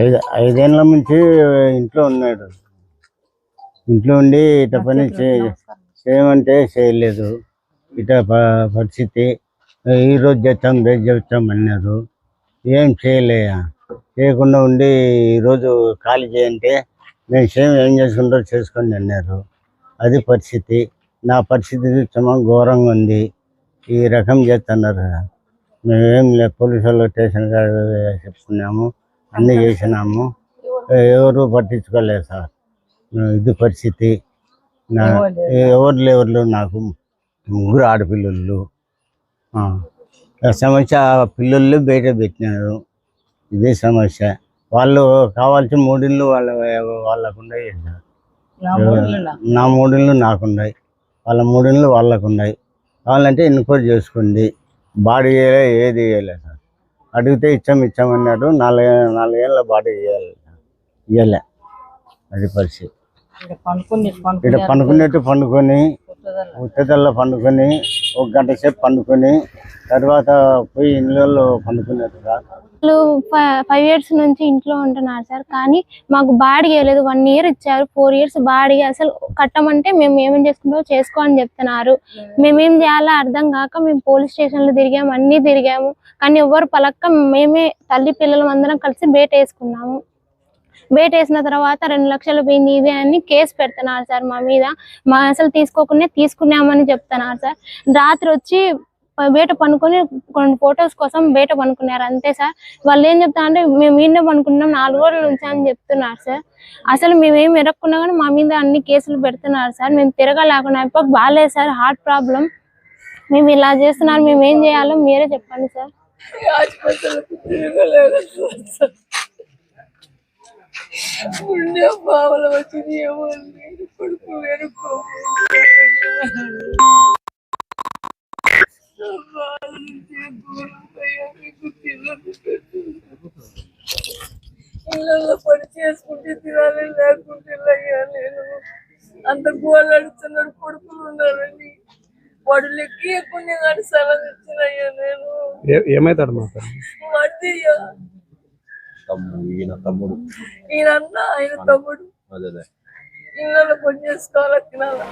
ఐదు ఐదేళ్ళ నుంచి ఇంట్లో ఉన్నాడు. ఇంట్లో ఉండి ఇట పని చేయమంటే చేయలేదు. ఇట పరిస్థితి. ఈ రోజు చేస్తాం రేపు చేస్తాం అన్నారు. ఏం చేయలేయా? చేయకుండా ఉండి ఈరోజు ఖాళీ చేయంటే మేము చేయం ఏం చేసుకుంటారో చేసుకోండి అన్నారు. అది పరిస్థితి. నా పరిస్థితి చాలా ఘోరంగా ఉంది. ఈ రకం చేస్తున్నారు మేమేం లే పోలీసు వాళ్ళు స్టేషన్ చెప్పుకున్నాము అన్నీ చేసినాము. ఎవరు పట్టించుకోలేదు సార్. ఇది పరిస్థితి. నా ఎవరు లేవర్లు? నాకు ముగ్గురు ఆడపిల్లలు. సమస్య పిల్లలు బయట పెట్టినారు. ఇదే సమస్య. వాళ్ళు కావాల్సిన మూడిళ్ళు వాళ్ళ వాళ్ళకు ఉన్నాయి సార్ నా మూడిళ్ళు నాకున్నాయి వాళ్ళ మూడిళ్ళు వాళ్ళకు ఉన్నాయి. కావాలంటే ఎన్నుకోటి చేసుకోండి. బాడీ చేయలే ఏది చేయలేదు సార్? అడిగితే ఇచ్చాం ఇచ్చామన్నారు నాలుగు నాలుగేళ్ళ బాడీ చేయాలి ఇవ్వలే అది పరిస్థితి. ఇక్కడ పండుకున్నట్టు పండుకొని ఉత్తదల్లో పండుకొని ఒక గంట సేపు పండుకొని తర్వాత పోయి ఇళ్ళల్లో పండుకున్నారు సార్ ఫైవ్ ఇయర్స్ నుంచి ఇంట్లో ఉంటున్నారు సార్. కానీ మాకు బాడీ లేదు వన్ ఇయర్ ఇచ్చారు. ఫోర్ ఇయర్స్ బాడీ అసలు కట్టమంటే మేము ఏమేం చేసుకుంటామో చేసుకో అని చెప్తున్నారు. మేమేం చేయాలో అర్థం కాక మేము పోలీస్ స్టేషన్లు తిరిగాము. అన్ని తిరిగాము. కానీ ఎవరు పలక్క మేమే తల్లి పిల్లలం అందరం కలిసి బేట వేసుకున్నాము. బేట వేసిన తర్వాత రెండు లక్షలు పోయింది ఇది అని కేసు పెడుతున్నారు సార్ మా మీద. మా అసలు తీసుకోకుండా తీసుకున్నామని చెప్తున్నారు సార్. రాత్రి వచ్చి బయట పనుకొని కొన్ని ఫొటోస్ కోసం బయట పనుకున్నారు. అంతే సార్. వాళ్ళు ఏం చెప్తారంటే మేము ఈయన పనుకున్నాం నాలుగు రోజుల నుంచి అని చెప్తున్నారు సార్. అసలు మేమేం ఎరక్కున్నా కానీ మా మీద అన్ని కేసులు పెడుతున్నారు సార్. మేము తిరగలేకుండా ఇప్పుడు బాగాలేదు సార్ హార్ట్ ప్రాబ్లం. మేము ఇలా చేస్తున్నారు మేము ఏం చేయాలో మీరే చెప్పండి సార్. ఉండే బావల వచ్చింది ఏమో కొడుకు వెనుకో ఇళ్ళల్లో పని చేసుకుంటే తినాలి లేకుంటే నేను అంత గోళ్ళు అడుగుతున్నాడు కొడుకులు ఉన్నారని. వాడు లెక్క ఎక్కువ కానీ సలహా ఇచ్చినయ్యా నేను. ఏ- ఏమైతాడు మా సార్ మధ్య తమ్ముడు ఈయన తమ్ముడు. ఈయన అన్న ఆయన తమ్ముడు. అదే. ఇళ్ళలో పని చేసుకోవాలి తినాలి?